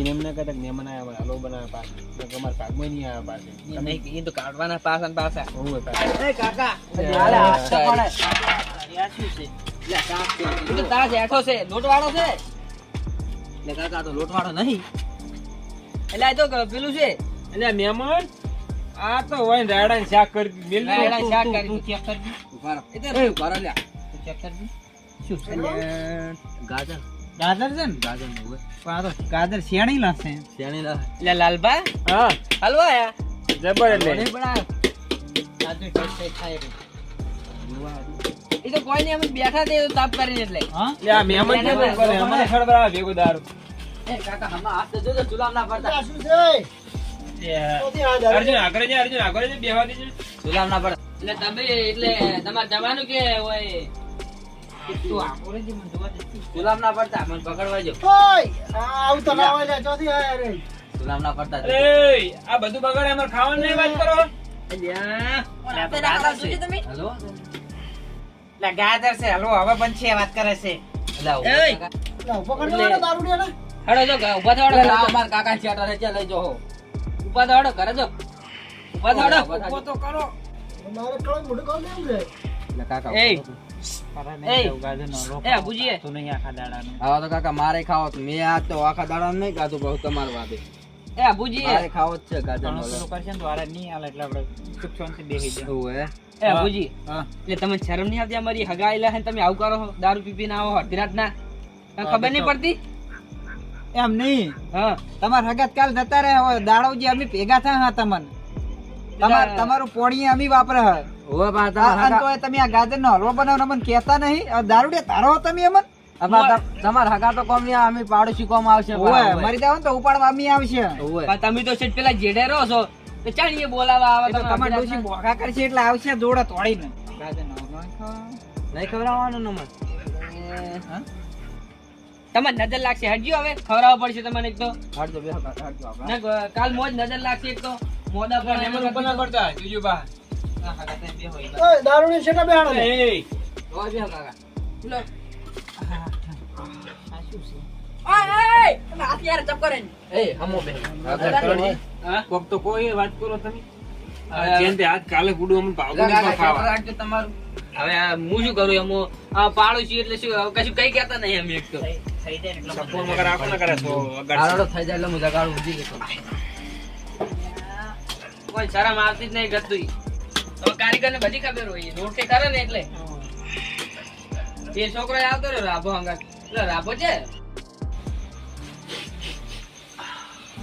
એને કહેતા પાસે અમારા નહીં આવ્યા પાસે એ તો કાઢવાના હોવે. એ કાકા હાલે, તો પડે. આ શું છે લે, કાક એ તો તારા જેઠો છે લોટવાળો છે લે કાકા તો લોટવાળો નહીં એટલે આ તો પેલું છે એટલે મહેમાન આ તો ને રાયડા શાક કરી મેલી રાયડા શાક કરી. તું ચેક કરજે. ઊભા રહો. એ તો ઊભા રહો લ્યા. ચેક કરજે. શું છે ગાજર ગાજર છે ને? ગાજરનું હોય. પણ આ તો ગાજર શેણી લાગશે શેરણી લા- એટલે લાલબા. હા. હલવા આયા. જબર એટલે. નહીં બનાવ્યો. ગાજર ટેસ્ટ થાય રે. એ તો કોઈ નહીં અમે બેઠા તે તાપ કરીને એટલે. હા? એટલે આ મહેમાન કેમ એમ કરે? અમારે ખડબડાવે ભેગો દારૂ. એ કાકા હમણાં હાથ તો જોજો ચૂલામ ના પડતા. અર્જુન આગળ જા અર્જુન આગળ જા બેહવા દેજો. ચૂલામ ના પડતા. એટલે તમે એટલે તમારે જવાનું કે હોય? તું આખો રે જે મને જોવા દેતી. ચૂલામ ના પડતા મને પકડવા જો ચૂલામ ના પડતા અરે આ બધું બગાડે અમારે ખાવાનું નહીં વાત કરો હલો લે, ગાજર છે હલવો હવે બનશે વાત કરે છે કાકા. હેડો જો ઊભા થો, હેડો. આ અમારા કાકા ચેટા રે, ચાલ લઈ જો હો. ઊભા થો, હેડો, ઘરે જો. ઊભા થો, હેડો. ઊભો તો કરો એટલે કાકા, એય! ઊભા થો. એય! ગાજરનો હલવો એ ભુજીએ. તો નહીં આખા દાડાનો. આવા તો કાકા મારે ખાવો મેં આજ તો આખા દાડા નહીં ખાધું બહુ તમારે વાદે એ અબુજી મારે ખાવો જ છે ગાજરનો ઘણું કરશે ને તો હારે નહીં હાલે એટલે આપણે સુખ શાંતિ બેસી જાય એ અબુજી એટલે તમને શરમ નહીં આવતી અમારી હગાયેલા તમે આવું કરો દારૂ પીપી ના આવો અડધી રાત ના ખબર નહીં પડતી? એમ નહીં. હા. તમાર હગત કાલ જતા રહે હવે દાડોજી અમે ભેગા થયા હા તમને. તમાર તમારું પોણી અમે વાપરે હે હોવે બા, આ- તમારા અને હગા- તોય તમે આ ગાજર નો હલવો બનાવો મને કહેતા નહીં. દારૂડે તારો તમે અમન. અમારા હગા તો કોમ નહીં, અમે પાડોશી કોમ આવશે ઓય મરી જાવ તો ઉપાડવા અમે આવશે. હોવે. તમે તો શેઠ પેલા જેડે રહો છો તો ચાણીએ બોલાવા આવે તો તમે ડોશી રાતના. કરશે એટલે આવશે જોડે તોડીને. ગાજર નો નહીં ખવડાવવાનું ને તમારે નજર લાગશે. હટજો હવે. ખવડાવવા પડશે તમને એક તો. કાલ મોજ નજર લાગશે એક તો. મોદા પર મહેમાન ઉપર ના જોજો બા. હા, હા, તમે બેહો એ બાજુ. બેહો કાકા. લો. પાડોશી એટલે શું હવે કશું કઈ કેતા નહીં અમે એક તો. થઈ જાય એટલે સપોર્ટ વગર આખો ના કરે તો વગાડશે. હારોડો થઈ જાય એટલે હું જગાડું. કોઈ શરમ આવતી જ નહીં ગતું હવે કારીગર બધી ખબર હોય રોટે કરે ને એટલે. એ છોકરો આવતો રહ્યો રાભો હંગાત. એટલે રાભો છે?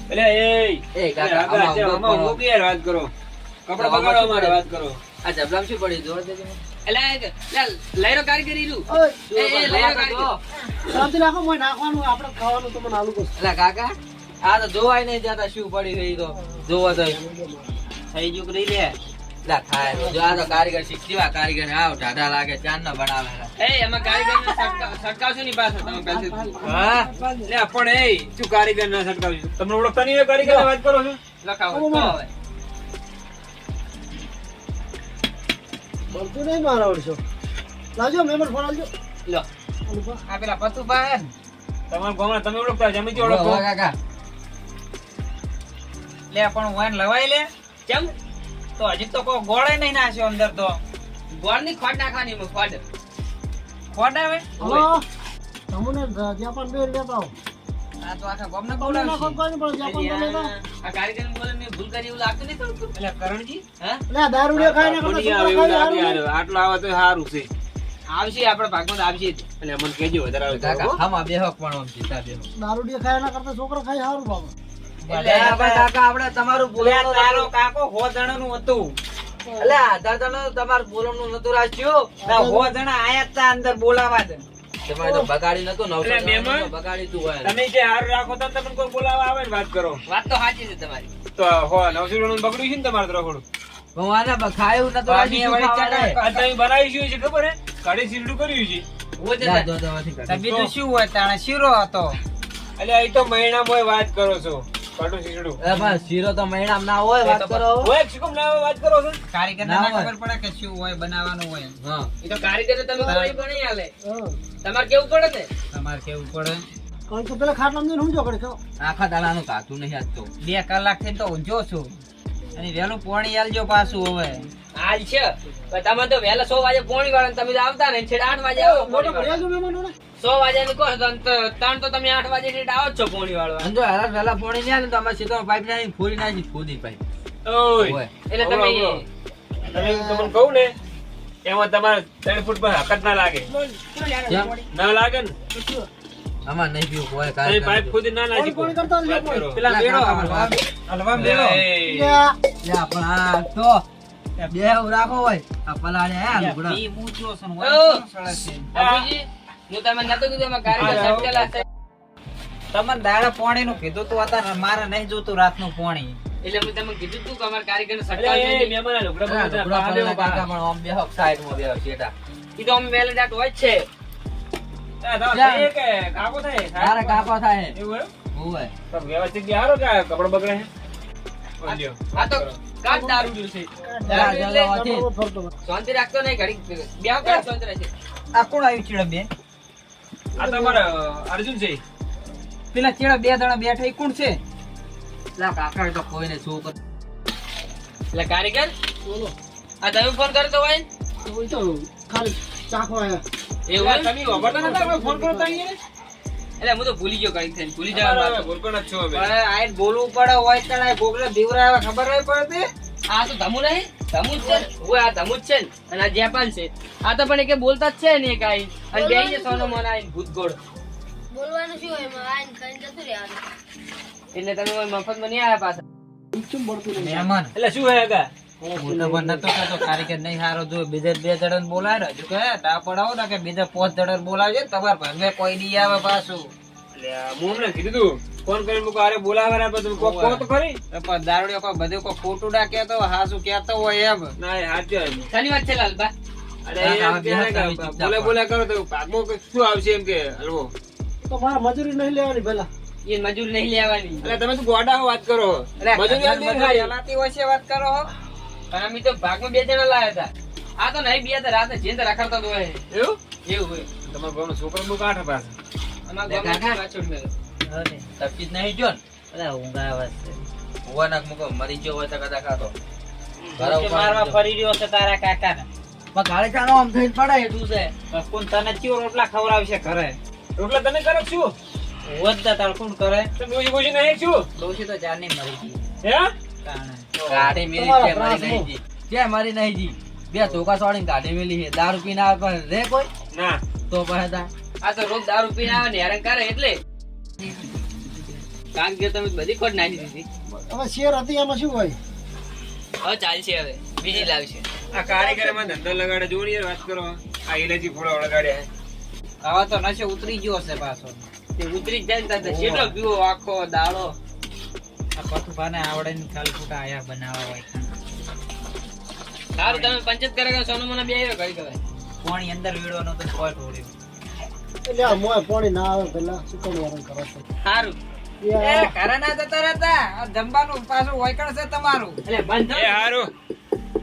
એટલે એ એ કાકા, આમાં. ઊભો કે યાર વાત કરો? કપડા બગાડો મારે વાત કરો? આ જબલામ શું પડી જોર દેજો એટલે લઈરો કારીગર ઈરું એ એ લઈરો કારીગર. એલા કાકા આ તો જોવાય નહીં જતા શું પડી ગઈ તો. જોવા તો. થઈ ગયું રહી લે? થાય. જો આ તો કારીગર શીખવા કારીગર આવ ઢાઢા લાગે ચાંદ ના બનાવેલા એ એમાં કારીગર ને સટકાવશો નહીં પાછો તમે પહેલેથી. હા? લે પણ એય શું કારીગર ના છટકાવજો તમને ઓળખતા નહીં કારીગરની વાત કરો છો? લખાવો તો હવે. લો. આ પેલા પતુભા હે તમારા ગામમાં તમે ઓળખતા હશો, અમે ઓળખો. કાકા. લે પણ વાન લવાઈ લે. કેમ? તો હજી તો કોઈ ગોળે નહીં નાખ્યો અંદર તો. ગોળની ખોટ નાખવાની એમાં ખોટ. ખોટ આવે? ઓય. આ તો આખા ગામને બોલાવશે એટલે આ આ કારીગર ને બોલે મેં ભૂલ કરી એવું લાગતું નહીં થોડું એટલે કરણજી? હા. આટલો આવે તો સારું છે. આવશે આપડે ભાગમાં તો આવશે. એટલે મને કેજો વધારે આવે કાકા હો. હમા બેહો પણ આમ સીધા બેહો? એટલે એટલે આપણે કાકા આપણે તમારું બોલવાનું તારો કાકો હો જણાનું હતું. એટલે આધાર તમે તમારું બોલવાનું નતું રાખ્યું. હો જણા આયા તા અંદર બોલાવા જ. તમારે તો બગાડી નતું નવસો એટલે મહેમાન? જણાનું તો બગાડી તું હોય. તમે જે હારું રાખો તો તમને કોઈ બોલાવા આવે ને વાત કરો. વાત તો સાચી છે તમારી. તો હો નવસો જણાનું બગડ્યું છે ને તમારે રખડું? નતું રાખ્યું, શું તમે છે ખબર હે? કર્યું છે. બીજું શું હોય? તાણે શીરો હતો. એટલે અહીં તો મહિનામાં વાત કરો છો. કઢું સીરડું અરે પણ શીરો તો મહિનામાં ના હોય વાત કરો. હોય શું ના વાત કરો છો કારીગર ના ના ખબર પડે કે શું હોય બનાવવાનું હોય હા. એ તો કારીગર તમે કોઈ પણ નહીં તમારે કેવું પડે ને તમારે કેવું પડે? કારણ કે પેલા ખાટલા માં ઊંઝો કરે છો આખા દાડાનું કાતું નહીં આજ તો. બે કલાકથી તો ઊંઝો છું. અને વેલું પોણી આલજો પાછું હવે. હાલ છે. પણ તમે તો વેલા સો વાગે પોણી વાળા તમે તો આવતા ને છેડ આઠ વાગે આવો પોણી ભર્યા છો મહેમાનો ને? સો વાગે ની કહો ત્રણ તો તમે આઠ વાગે ઠેઠ આવો છો પોણી વાળવા અને જો હારા વહેલા પોણી ને તો અમારે સીધો પાઇપ નાખી ફોડી નાખી ખોદી પાઇપ. ઓય એટલે તમે તમે તમને કહું ને એમાં તમારે ત્રણ ફૂટ પર હકત ના લાગે. ના લાગે ને? અમારે નહીં પીવું કોઈ પાઇપ ખોદી ના નાખી કરતા. પેલા હલવા યા પણ આ તો બે રાખો હોય. આ લુગડા! હું તમને નતું કીધું એમાં કારીગર સટકેલા છે તમને દાડા પોણી નું કીધું તું હતા મારે નહીં જોતું રાતનું પોણી એટલે મેં તમને કીધું તું કે અમારા કારીગર અરે, સટકાવ મહેમાન લુગડા બધા લુગડા બહાર પલાળે લેવો કાકા બહાર. પણ આમ બેહો સાઈડમાં બેહો શેઠા. ઈ તો અમે મેલે દાટ હોય છે આ તમારે જા. થઈ કે કાકો થાય? તારે કાપો થાય એવું હોય તો વ્યવસ્થિત બી હારો કે આ બગડે છે? આ તો કાચ દારૂ જ્યું છે દારૂ એટલે જા, વાંચી. તમારો ફરતો હોય. શાંતિ રાખતો નહીં ઘડી બે કલાક શાંતિ આ કોણ આવ્યું છે આ તમારે અર્જુન પેલા ચેડા બે જણા બેઠા એ કોણ છે? લા કાકા તો કોઈને શું કર એટલે કારીગર? બોલો. આ તમે ફોન કરતો હોય ને? તો તો ખાલી ચાખવા આયા. એવું તમે વાપરતા નતા? ફોન કરો તો એટલે હું તો ભૂલી ગયો કઈ થઈને ભૂલી જવાનું ભૂલકો નથી છો હવે. પણ બોલવું પડે હોય કણાય ગોગલે દીવરા ખબર હોય પડતી? આ તો ધમુ નહીં? ધમુ જ છે? ને આ ધમુ છે અને આ જેપાન છે. આ તો પણ એકે બોલતા જ છે ને કાઈ. અને બે ને સોનો મોના આઈને ભૂતગોળ. બોલવાનું શું એમાં આઈને ખાઈને જતું રહેવાનું. એટલે તમે નહીં આયા પાછા. ચૂમ નહીં. મહેમાન. એટલે શું હે નતો કારીગર નહીં સારો જો બીજા બે જણ બોલાય હજુ કે તા પડાવો ને કે બીજા પાંચ જણ બોલાવજે તમારે ઘરમે કોઈ નહીં આવે પાછું. એટલે હું કીધું ફોન કરીને મૂકો અરે બોલાવે ને બધું કોક કો તો ખરી. પણ દારૂડિયો કોઈ બધું કોઈ ખોટું ના કહેતો હાસુ કેતો હોય એમ. ના હાચું એમ. વાત છે. લાલબા? અરે બોલે બોલે કરો તો ભાગમાં શું આવશે એમ કે હલવો તો મારા મજૂરી નહીં લેવાની ભલા. એ મજૂરી નહીં લેવાની. એટલે તમે તો ગોડા વાત કરો. મજૂરી ખાલી. હોય છે વાત કરો હો. પણ અમે તો ભાગમાં બે જણા લાયા હતા. આ તો નહીં બે હતા રાતે જેને રખડતા તો હોય. એવું? એવું હોય. તમારા ગામનો છોકરો બહુ કાઠ પાસે અમારા લે ગામમાં પાછળ તપકી જ નહીં જો ને. અરે ઊંઘ છે. ઊભા નાખ મૂકો મરી ગયો હોય તો કદાચ ખાતો. કે મારવા. ફરી રહ્યો છે તારા કાકા ને પણ ગાળે ચાલો આમ થઈને પડે એટલું છે. કોણ તને ચિયો રોટલા ખવડાવશે ઘરે? રોટલા તને કરો શું? વધતા તાર કોણ કરે? તમે ડોશી બોશી નહીં શું? ડોશી તો જાની મરી ગઈ. હે. ગાડી મેલી છે મારી નહીં જી છે મારી નહીં જી બે ધોકા સોડીને ગાડી મેલી છે. દારૂ પીને આવે પણ રે કોઈ? ના. તો પછી તા. આ તો રોજ દારૂ પીને આવે ને હેરાન કરે એટલે. કાંક તમે બધી ખોટ નાખી દીધી. હવે શેર હતી એમાં શું હોય? હવે ચાલશે હવે. બીજી લાવશે. આ કારીગર ધંધો લગાડે જોડી યાર વાત કરો. આ ઇલાયચી ફૂલો લગાડ્યા હવે તો નશે ઉતરી ગયો છે પાછો. તે ઉતરી જાય ને પીવો આખો દાળો આ પથુભાને આવડે ને ખાલી ખોટા આયા બનાવવા હોય. સારું તમે પંચાયત કરે સોનું મને બે આવ્યો કરી કહેવાય કોણી અંદર વીડવાનો તો કોઈ એટલે મોય પાણી ના આવે પેલા સુકણ વાળું કરો છો સારું એ એ ઘરે ના જતા રહેતા. જમવાનું પાછું વૈકણ છે તમારું. એટલે બંધ એ હારું.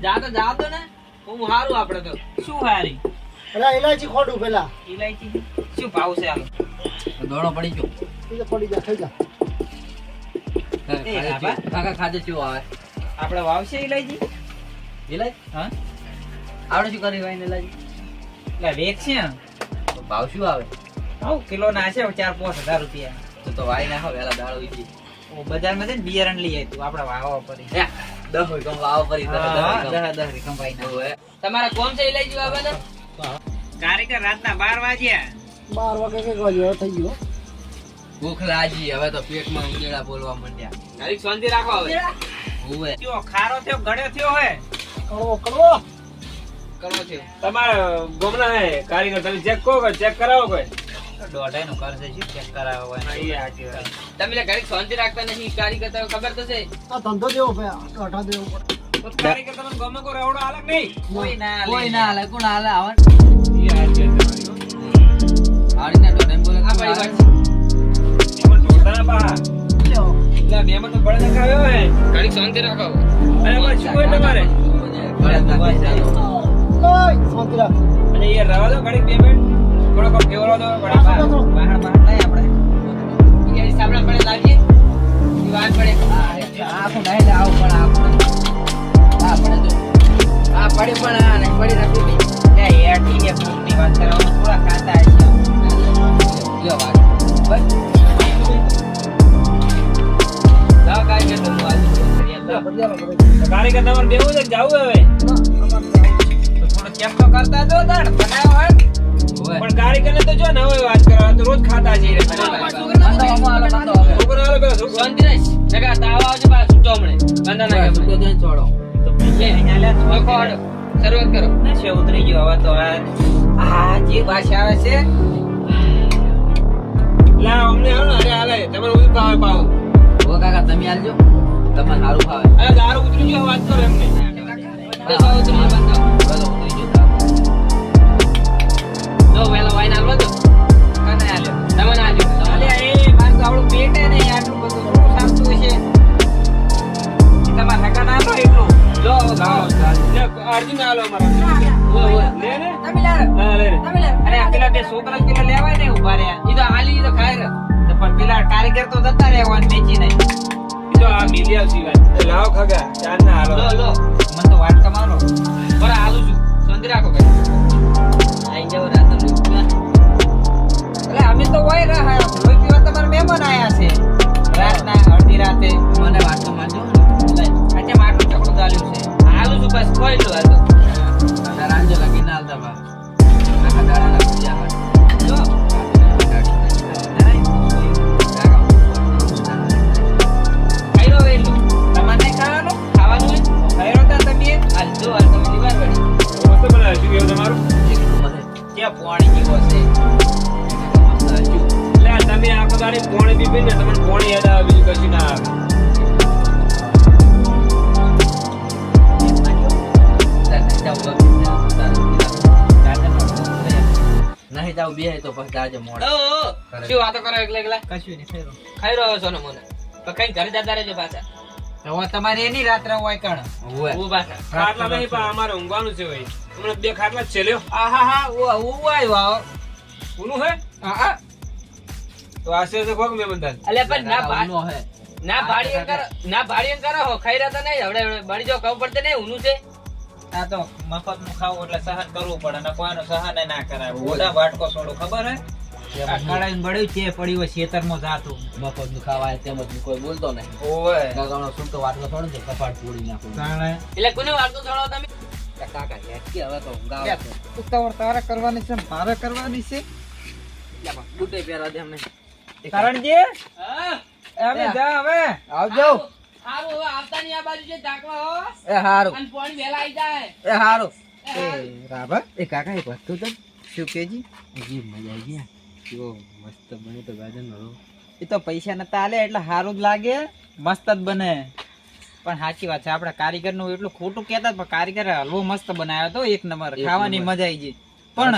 જા તો જા દો ને. હું હારું આપડે તો. શું હારી? અલા ઇલાયચી ખોડું પેલા. ઇલાયચી શું ભાવ છે દોડો પડી ગયો. એ પડી જા ખાઈ જા. ખાધે કાકા ચેવું આવે આપણે વાવશે ઇલાયચી ઇલાય હા? આપણે શું કરી ભાઈ ઇલાય એટલે વેચ છે ભાવ શું આવે? હવ કિલો ના છે ચાર પાંચ હજાર રૂપિયા. તો તો વાઈ નાખો વેલા દાડો ઈજી ઓ છે ને બિયારણ લઈ આવી તું આપણે વાવવા પડી હે, દસ હોય કમ લાવો દસ દસ હોય દહ દહ રીકમ ભાઈ ના. તમારા કોમ છે લઈ જવા બધા કારીગર રાતના બાર વાગ્યા. બાર વાગે કંઈક વાગે હવે થઈ ગયો. ભૂખ લાગી હવે તો પેટમાં ઉંદેડા બોલવા માંડ્યા. ઘડીક શાંતિ રાખો હવે. ખારો થયો ગળ્યો થયો હે કડવો કડવો. કરવો છે? તમારા ગમના હે કારીગર તમે ચેક કહો કે ચેક કરાવો કોઈ? દોઢાઈ નું કરશે શું ચેક વાત. તમે એટલે શાંતિ રાખતા નથી કારીગર તમે ખબર તો છે આ ધંધો દેવો ભાઈ કાઢા દેવો. પડે કારીગર તમને ગમે કોઈ રવડો હાલે નહીં? કોઈ ના કોઈ ના હાલે કોણ હાલે? આવે એ હાચી વાત તમારી, હો. આવડીને દોઢાઈને બોલે આ ભાઈ વાત એમાં ઢોળતા ના એટલે મહેમાન તો બળદ નખાવ્યો હે ઘડીક શાંતિ રાખો. અને એમાં શું હોય તમારે? જા અને રવા દો ઘડી પેમેન્ટ થોડો કોક કેવરો પણ આ પડે. આ પડે પણ આ નહીં પડી વાત કરવાનું થોડા કાતા છે લ્યો વાત. બેવું છે. જવું હવે? તો તો કરતા જો તાણ બનાવ હોય. પણ કારીગરને તો જો ને હવે વાત કરવા તો રોજ ખાતા છે એ બંધો આમાં હાલો, બંધો હવે. છોકરો હાલો પેલો શાંતિ રાખ. નકર તાવ આવજો પાછા છૂટો હમણે. કંદા ના. છૂટો થઈને છોડો. લે, અહીંયા લે, લોકો હાલો. શરૂઆત કરો નશો ઉતરી ગયો હવે તો આ આ જે ભાષા આવે છે લા અમને હાલો અરે હાલે તમારે ઊભી પાવે પાવ ઓ કાકા તમે આલજો તમને સારું ભાવે અરે દારૂ ઉતરી ગયો વાત કરો એમને તો ઉતરી જાઓ, જો વહેલો વાઈને હાલવો તો. કને આલ્યો તમને આલ્યું. અલ્યા એ મારું તો આવડું પેટે નહીં આટલું બધું સામતું છે એ તમારા ના લો એટલું જો, લાવો. અર્જુન હાલો અમારા ઓય, ઓય. લે ને તમે લે, લે તમે લે. અરે પેલા બે છોકરા પેલા લેવાય ને ઊભા રહ્યા ઈ તો હાલી, તો ખાઈ રહ્યો. પણ પેલા કારીગર તો જતા રહેવા વેચી નહીં ઈ તો આ મિલી આવતી વાત લાવો ખગા ચાર ના હાલો લો, લો. મને તો વાત કમારો પર હાલું છું. સંધી રાખો ભાઈ. આઈ જાઓ રાતે એટલે અમે તો હોય રહ્યા લોહી પીવા તમારા મહેમાન આયા છે. રાતના અડધી રાતે. મને વાતો મારજો. આજે માટલું ચકડું ચાલ્યું છે. હાલું છું, બસ ખોઈ લો, હાલ રાંજો લગી ના આલતા બા. આખા દાડાના ભજીયા ખાય. જો. ખાઈ લો વહેલું. તમારે નહીં ખાવાનું? ખાવાનું? ખાઈ તા તમે. હાલ, જો, હાલ તમે તમારું? ક્યાં પોણી જેવો છે એટલે તમે આખો દાડે પોણી બી ને તમને પોણી યાદ આવે બીજું કશું ના આવે નહીં જાવ બે તો પછી જાજે મોડે શું વાતો કરો એકલા એકલા? કશું નહીં ખાઈ રહ્યો છો ને મને. તો કઈ ઘરે જતા રહેજો પાછા. તમારે એની રાત્રે હોય કણ? હું. ખાટલા નહીં પણ અમારે ઊંઘવાનું છે ભાઈ. હમણાં બે ખાટલા જ છે આ હા હા ઓ ઓ આવ્યો આવો. કોનું હે? આ આ તો આ છે તો કોક મેં બંધાન અલ્યા પણ ના બાનો હે. ના ભાડીએ કરો ના ભાડીએ કરો હો ખાઈ રહ્યા તો નહીં હવે બળી જો ખબર પડતે નહીં ઊનું છે. આ તો મફતનું ખાવું એટલે સહન કરવું પડે ને કોઈનું સહન ના કરાય. ઓડા વાટકો સોડો ખબર હે? કડાઈને બળ્યું છે પડ્યું હોય ખેતરમાં જાતું. મફતનું ખાવાય તેમ જ કોઈ બોલતો નહીં. ઓય કાકાનો સૂટો વાટલો થોડો છે કપાટ પૂરી નાખું. એટલે કોને વાળતું થોડો તમે? કાકા હેટકી હવે તો ઊંઘ ઉતાવળ તારે કરવાની છે મારે કરવાની છે? બુટે પહેરા દે અમને. કરણજી હા. અમે જા હવે. આવજો. સારું હવે આવતા નહીં આ બાજુ છે ઢાંકવા હો. એ હારું. અને પાણી વહેલા આવી જાય. એ હારું. એ રાભા એ કાકા એક વસ્તુ તો શું કેજી? જી મજા આવી ગયા કેવો મસ્ત બને તો ગાજરનો હલવો. એ તો પૈસા નતા આલે એટલે સારું જ લાગે. મસ્ત જ બને. પણ સાચી વાત છે આપણે કારીગરનું એટલું ખોટું કેતા પણ કારીગર હલવો મસ્ત બનાવ્યો હતો એક નંબર. ખાવાની મજા આવી ગઈ. પણ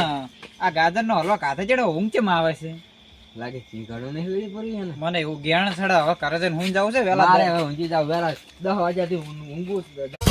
આ ગાજર નો હલવો કાથે ચડે ઊંચે માં આવે છે. લાગે ચીકણું નહીં વેળી પડી ને મને એવું જ્ઞાન છડા હવે કરે છે હું જાઉં છે વેલા હવે ઊંઘી જાવ વેલા દસ વાગ્યાથી ઊંઘ-.